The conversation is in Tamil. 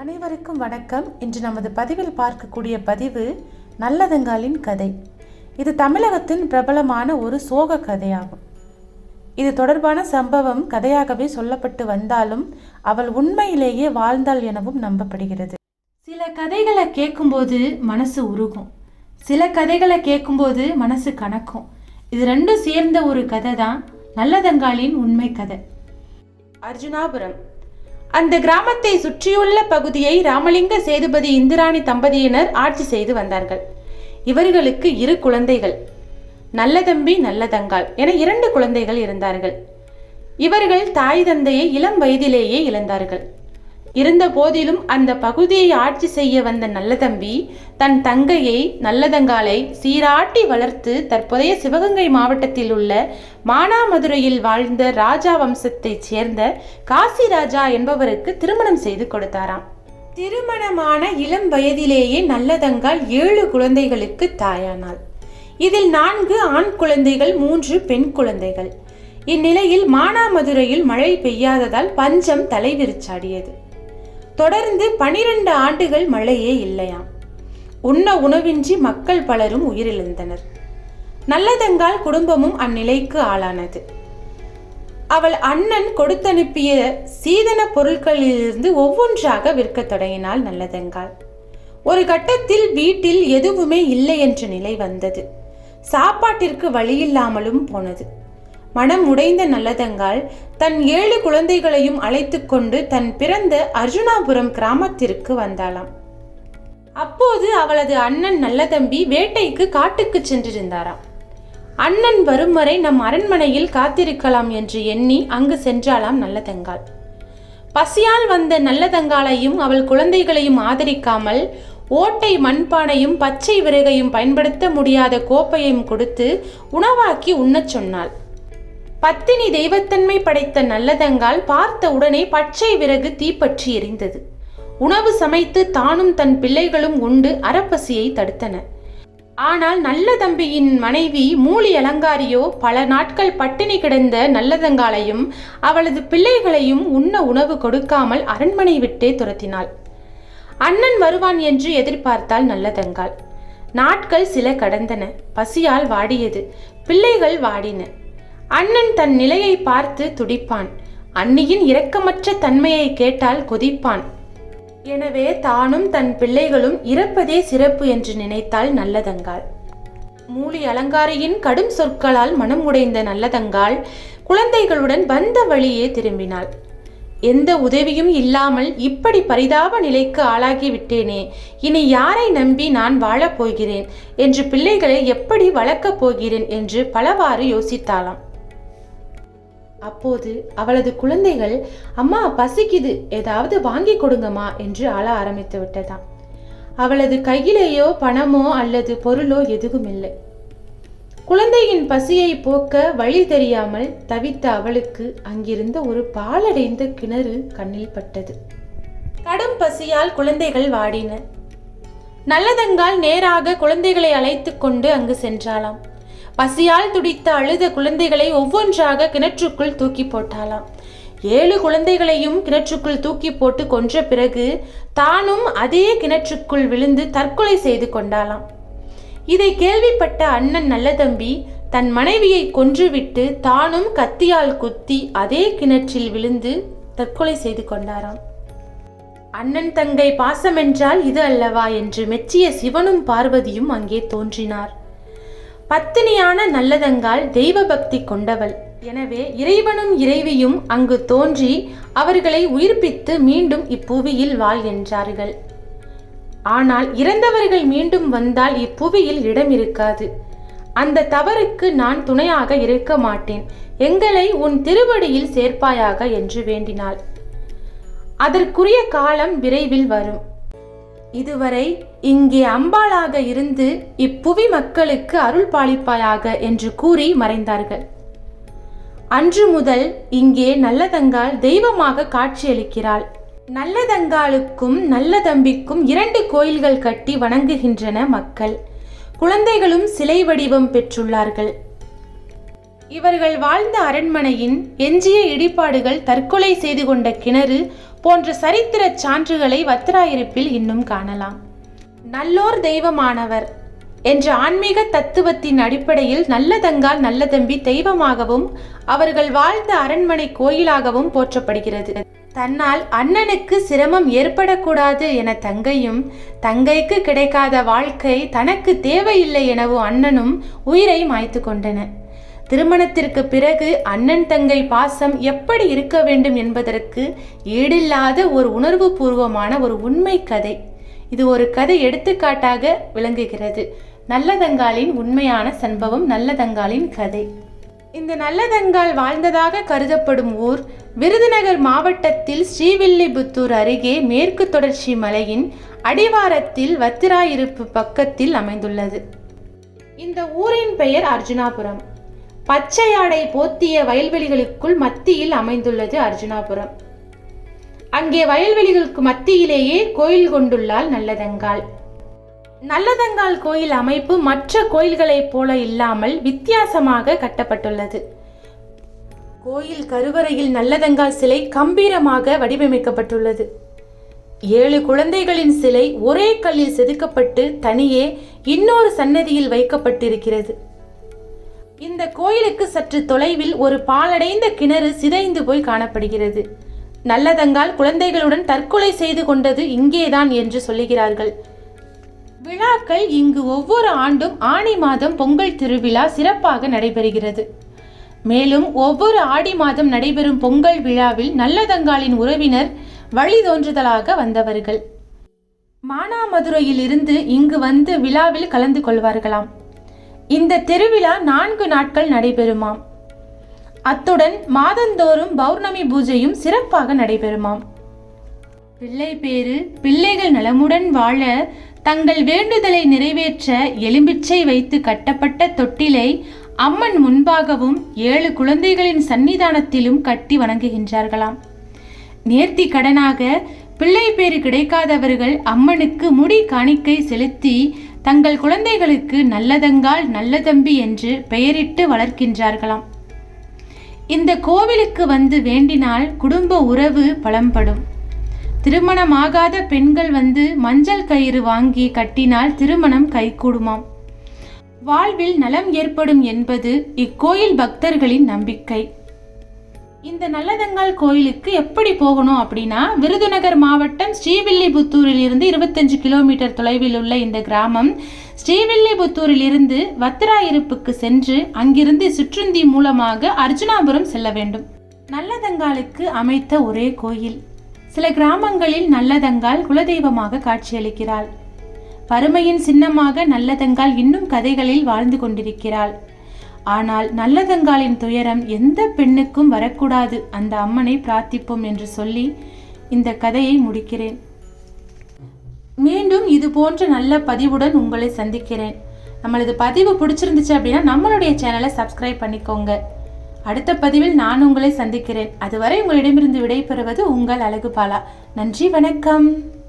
அனைவருக்கும் வணக்கம். இன்று நமது பதிவில் பார்க்கக்கூடிய பதிவு நல்லதங்காலின் கதை. இது தமிழகத்தின் பிரபலமான ஒரு சோக கதையாகும். இது தொடர்பான சம்பவம் கதையாகவே சொல்லப்பட்டு வந்தாலும் அவள் உண்மையிலேயே வாழ்ந்தாள் எனவும் நம்பப்படுகிறது. சில கதைகளை கேட்கும்போது மனசு உருகும். சில கதைகளை கேட்கும்போது மனசு கணக்கும் இது ரெண்டும் சேர்ந்த ஒரு கதை தான் நல்லதங்காலின் உண்மை கதை. அர்ஜுனாபுரம். அந்த கிராமத்தை சுற்றியுள்ள பகுதியை ராமலிங்க சேதுபதி இந்திராணி தம்பதியினர் ஆட்சி செய்து வந்தார்கள். இவர்களுக்கு இரு குழந்தைகள். நல்லதம்பி நல்லதங்காள் என இரண்டு குழந்தைகள் இருந்தார்கள். இவர்கள் தாய் தந்தையை இளம் வயதிலேயே இழந்தார்கள். இருந்த போதிலும் அந்த பகுதியை ஆட்சி செய்ய வந்த நல்லதம்பி தன் தங்கையை நல்லதங்காலை சீராட்டி வளர்த்து தற்போதைய சிவகங்கை மாவட்டத்தில் உள்ள மானாமதுரையில் வாழ்ந்த ராஜா வம்சத்தைச் சேர்ந்த காசி ராஜா என்பவருக்கு திருமணம் செய்து கொடுத்தாராம். திருமணமான இளம் வயதிலேயே நல்லதங்கால் ஏழு குழந்தைகளுக்கு தாயானாள். இதில் நான்கு ஆண் குழந்தைகள் மூன்று பெண் குழந்தைகள். இந்நிலையில் மானாமதுரையில் மழை பெய்யாததால் பஞ்சம் தலைவிரிச்சாடியது தொடர்ந்து பனிரெண்டு ஆண்டுகள் மழையே இல்லையாம். உண்ண உணவின்றி மக்கள் பலரும் உயிரிழந்தனர். நல்லதங்கால் குடும்பமும் அந்நிலைக்கு ஆளானது. அவள் அண்ணன் கொடுத்தனுப்பிய சீதன பொருட்களிலிருந்து ஒவ்வொன்றாக விற்கத் தொடங்கினாள் நல்லதெங்கால். ஒரு கட்டத்தில் வீட்டில் எதுவுமே இல்லை என்ற நிலை வந்தது. சாப்பாட்டிற்கு வழியில்லாமலும் போனது. மனம் உடைந்த நல்லதங்காள் தன் ஏழு குழந்தைகளையும் அழைத்து கொண்டு தன் பிறந்த அர்ஜுனாபுரம் கிராமத்திற்கு வந்தாளாம். அப்போது அவளது அண்ணன் நல்லதம்பி வேட்டைக்கு காட்டுக்கு சென்றிருந்தாராம். அண்ணன் வரும் வரை நம் அரண்மனையில் காத்திருக்கலாம் என்று எண்ணி அங்கு சென்றாளாம் நல்லதங்காள் பசியால் வந்த நல்லதங்காளையும் அவள் குழந்தைகளையும் ஆதரிக்காமல் ஓட்டை மண்பானையும் பச்சை விறகையும் பயன்படுத்த முடியாத கோப்பையும் கொடுத்து உணவாக்கி உண்ணச் சொன்னாள். பத்தினி தெய்வத்தன்மை படைத்த நல்லதங்கால் பார்த்த உடனே பச்சை விறகு தீப்பற்றி எரிந்தது. உணவு சமைத்து தானும் தன் பிள்ளைகளும் உண்டு அறப்பசியை தடுத்தன. ஆனால் நல்ல தம்பியின் மனைவி மூலி அலங்காரியோ பல நாட்கள் பட்டினி கிடந்த நல்லதங்காலையும் அவளது பிள்ளைகளையும் உண்ண உணவு கொடுக்காமல் அரண்மனை விட்டே துரத்தினாள். அண்ணன் வருவான் என்று எதிர்பார்த்தாள் நல்லதங்காள் நாட்கள் சில கடந்தன. பசியால் வாடியது. பிள்ளைகள் வாடின. அண்ணன் தன் நிலையை பார்த்து துடிப்பான். அன்னியின் இரக்கமற்ற தன்மையை கேட்டால் கொதிப்பான். எனவே தானும் தன் பிள்ளைகளும் இறப்பதே சிறப்பு என்று நினைத்தால் நல்லதங்காள். மூலி அலங்காரியின் கடும் சொற்களால் மனம் உடைந்த நல்லதங்காள் குழந்தைகளுடன் வந்த வழியே திரும்பினாள். எந்த உதவியும் இல்லாமல் இப்படி பரிதாப நிலைக்கு ஆளாகி விட்டேனே இனி யாரை நம்பி நான் வாழப் போகிறேன்? என்று பிள்ளைகளை எப்படி வளர்க்கப் போகிறேன்? என்று பலவாறு யோசித்தாளாம். அப்போது அவளது குழந்தைகள் அம்மா பசிக்குது. ஏதாவது வாங்கி கொடுங்கம்மா என்று அழ ஆரம்பித்து விட்டதாம். அவளது கையிலேயோ பணமோ அல்லது பொருளோ எதுவும் இல்லை குழந்தையின் பசியை போக்க வழி தெரியாமல் தவித்த அவளுக்கு அங்கிருந்த ஒரு பாலடைந்த கிணறு கண்ணில் பட்டது. கடும் பசியால் குழந்தைகள் வாடின. நல்லதங்கால் நேராக குழந்தைகளை அழைத்து கொண்டு அங்கு சென்றாளாம். பசியால் துடித்த அழுத குழந்தைகளை ஒவ்வொன்றாக கிணற்றுக்குள் தூக்கி போட்டாளாம் ஏழு குழந்தைகளையும் கிணற்றுக்குள் தூக்கி போட்டு கொன்ற பிறகு தானும் அதே கிணற்றுக்குள் விழுந்து தற்கொலை செய்து கொண்டாளாம் இதை கேள்விப்பட்ட அண்ணன் நல்லதம்பி தன் மனைவியை கொன்றுவிட்டு தானும் கத்தியால் குத்தி அதே கிணற்றில் விழுந்து தற்கொலை செய்து கொண்டாராம். அண்ணன் தங்கை பாசமென்றால் இது அல்லவா என்று மெச்சிய சிவனும் பார்வதியும் அங்கே தோன்றினார். பத்தினியான நல்லதங்கால் தெய்வ பக்தி கொண்டவள். எனவே இறைவனும் இறைவியும் அங்கு தோன்றி அவர்களை உயிர்ப்பித்து மீண்டும் இப்புவியில் வாழ் என்றார்கள். ஆனால் இறந்தவர்கள் மீண்டும் வந்தால் இப்புவியில் இடம் இருக்காது. அந்த தவறுக்கு நான் துணையாக இருக்க மாட்டேன். எங்களை உன் திருவடியில் சேர்ப்பாயாக என்று வேண்டினாள். அதற்குரிய காலம் விரைவில் வரும். இதுவரை இங்கே அம்பாளாக இருந்து இப்புவி மக்களுக்கு அருள் பாலிப்பாயாக என்று கூறி மறைந்தார்கள். அன்று முதல் இங்கே நல்லதங்காள் தெய்வமாக காட்சியளிக்கிறாள். நல்லதங்காளுக்கும் நல்லதம்பிக்கும் இரண்டு கோயில்கள் கட்டி வணங்குகின்றன மக்கள். குழந்தைகளும் சிலை வடிவம் பெற்றுள்ளார்கள். இவர்கள் வாழ்ந்த அரண்மனையின் எஞ்சிய இடிபாடுகள் தற்கொலை செய்து கொண்ட கிணறு போன்ற சரித்திர சான்றுகளை வத்திராயிருப்பில் இன்னும் காணலாம். நல்லோர் தெய்வமானவர் என்ற ஆன்மீக தத்துவத்தின் அடிப்படையில் நல்லதங்கால் நல்லதம்பி தெய்வமாகவும் அவர்கள் வாழ்ந்த அரண்மனை கோயிலாகவும் போற்றப்படுகிறது. தன்னால் அண்ணனுக்கு சிரமம் ஏற்படக்கூடாது என தங்கையும் தங்கைக்கு கிடைக்காத வாழ்க்கை தனக்கு தேவையில்லை எனவும் அண்ணனும் உயிரை மாய்த்து கொண்டன திருமணத்திற்கு பிறகு அண்ணன் தங்கை பாசம் எப்படி இருக்க வேண்டும் என்பதற்கு ஈடில்லாத ஒரு உணர்வு பூர்வமான ஒரு உண்மை கதை. இது ஒரு கதை எடுத்துக்காட்டாக விளங்குகிறது. நல்லதங்காலின் உண்மையான சம்பவம் நல்லதங்காலின் கதை. இந்த நல்லதங்கால் வாழ்ந்ததாக கருதப்படும் ஊர் விருதுநகர் மாவட்டத்தில் ஸ்ரீவில்லிபுத்தூர் அருகே மேற்கு தொடர்ச்சி மலையின் அடிவாரத்தில் வத்திராயிருப்பு பக்கத்தில் அமைந்துள்ளது. இந்த ஊரின் பெயர் அர்ஜுனாபுரம். பச்சை ஆடை போத்திய வயல்வெளிகளுக்குள் மத்தியில் அமைந்துள்ளது அர்ஜுனாபுரம். அங்கே வயல்வெளிகளுக்கு மத்தியிலேயே கோயில் கொண்டுள்ளால் நல்லதங்கால். நல்லதங்கால் கோயில் அமைப்பு மற்ற கோயில்களைப் போல இல்லாமல் வித்தியாசமாக கட்டப்பட்டுள்ளது. கோயில் கருவறையில் நல்லதங்கால் சிலை கம்பீரமாக வடிவமைக்கப்பட்டுள்ளது. ஏழு குழந்தைகளின் சிலை ஒரே கல்லில் செதுக்கப்பட்டு தனியே இன்னொரு சன்னதியில் வைக்கப்பட்டிருக்கிறது. இந்த கோயிலுக்கு சற்று தொலைவில் ஒரு பாலடைந்த கிணறு சிதைந்து போய் காணப்படுகிறது. நல்லதங்கால் குழந்தைகளுடன் தற்கொலை செய்து கொண்டது இங்கேதான் என்று சொல்லுகிறார்கள். விழாக்கள் இங்கு ஒவ்வொரு ஆண்டும் ஆணி மாதம் பொங்கல் திருவிழா சிறப்பாக நடைபெறுகிறது. மேலும் ஒவ்வொரு ஆடி மாதம் நடைபெறும் பொங்கல் விழாவில் நல்லதங்காலின் உறவினர் வழி தோன்றுதலாக வந்தவர்கள். மானாமதுரையில் இருந்து இங்கு வந்து விழாவில் கலந்து கொள்வார்களாம். இந்த திருவிழா நான்கு நாட்கள் நடைபெறுமாம். அத்துடன் மாதந்தோறும் பௌர்ணமி பூஜையும் சிறப்பாக நடைபெறுமாம். பிள்ளை பேரு பிள்ளைகள் நலமுடன் வாழ தங்கள் வேண்டுதலை நிறைவேற்ற எலும்பிச்சை வைத்து கட்டப்பட்ட தொட்டிலை அம்மன் முன்பாகவும் ஏழு குழந்தைகளின் சன்னிதானத்திலும் கட்டி வணங்குகின்றார்களாம். நேர்த்தி கடனாக பிள்ளை பேறு கிடைக்காதவர்கள் அம்மனுக்கு முடி காணிக்கை செலுத்தி தங்கள் குழந்தைகளுக்கு நல்லதங்கால் நல்லதம்பி என்று பெயரிட்டு வளர்க்கின்றார்களாம். இந்த கோவிலுக்கு வந்து வேண்டினால் குடும்ப உறவு பலம்படும். திருமணமாகாத பெண்கள் வந்து மஞ்சள் கயிறு வாங்கி கட்டினால் திருமணம் கைகூடுமாம். வாழ்வில் நலம் ஏற்படும் என்பது இக்கோயில் பக்தர்களின் நம்பிக்கை. இந்த நல்லதங்கால் கோயிலுக்கு எப்படி போகணும் அப்படின்னா விருதுநகர் மாவட்டம் ஸ்ரீவில்லிபுத்தூரில் இருந்து இருபத்தஞ்சு கிலோமீட்டர் தொலைவில் உள்ள இந்த கிராமம் ஸ்ரீவில்லிபுத்தூரில் இருந்து வத்திராயிருப்புக்கு சென்று அங்கிருந்து சுற்றுந்தி மூலமாக அர்ஜுனாபுரம் செல்ல வேண்டும். நல்லதங்காலுக்கு அமைத்த ஒரே கோயில். சில கிராமங்களில் நல்லதங்கால் குலதெய்வமாக காட்சியளிக்கிறாள். வறுமையின் சின்னமாக நல்லதங்கால் இன்னும் கதைகளில் வாழ்ந்து கொண்டிருக்கிறாள். ஆனால் நல்லதங்காலின் துயரம் எந்த பெண்ணுக்கும் வரக்கூடாது. அந்த அம்மனை பிரார்த்திப்போம் என்று சொல்லி இந்த கதையை முடிக்கிறேன். மீண்டும் இது போன்ற நல்ல பதிவுடன் உங்களை சந்திக்கிறேன். நம்மளது பதிவு பிடிச்சிருந்துச்சு அப்படின்னா நம்மளுடைய சேனலை சப்ஸ்கிரைப் பண்ணிக்கோங்க. அடுத்த பதிவில் நான் உங்களை சந்திக்கிறேன். அதுவரை உங்களிடமிருந்து விடைபெறுவது உங்கள் அழகுபாலா. நன்றி வணக்கம்.